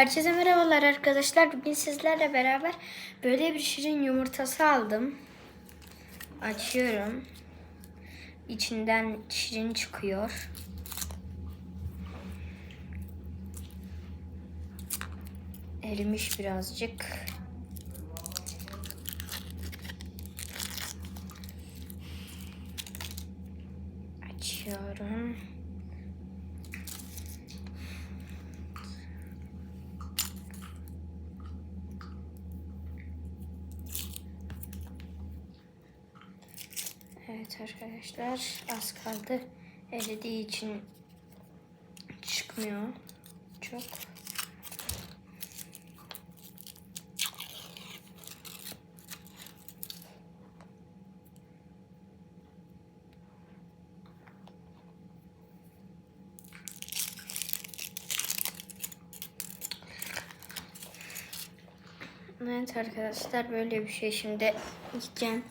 Herkese merhabalar arkadaşlar. Bugün sizlerle beraber böyle bir şirin yumurtası aldım. Açıyorum. İçinden şirin çıkıyor. Erimiş birazcık. Açıyorum. Evet arkadaşlar az kaldı. Eridiği için çıkmıyor çok. Evet arkadaşlar böyle bir şey şimdi yiyeceğim.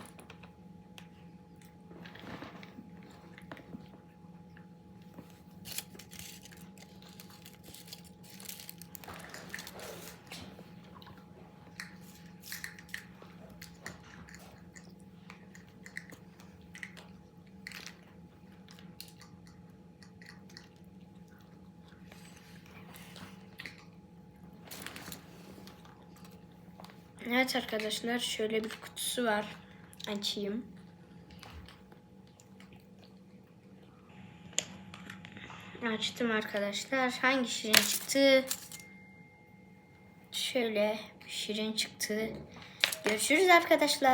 Evet arkadaşlar şöyle bir kutusu var. Açayım. Açtım arkadaşlar. Hangi şirin çıktı? Şöyle şirin çıktı. Görüşürüz arkadaşlar.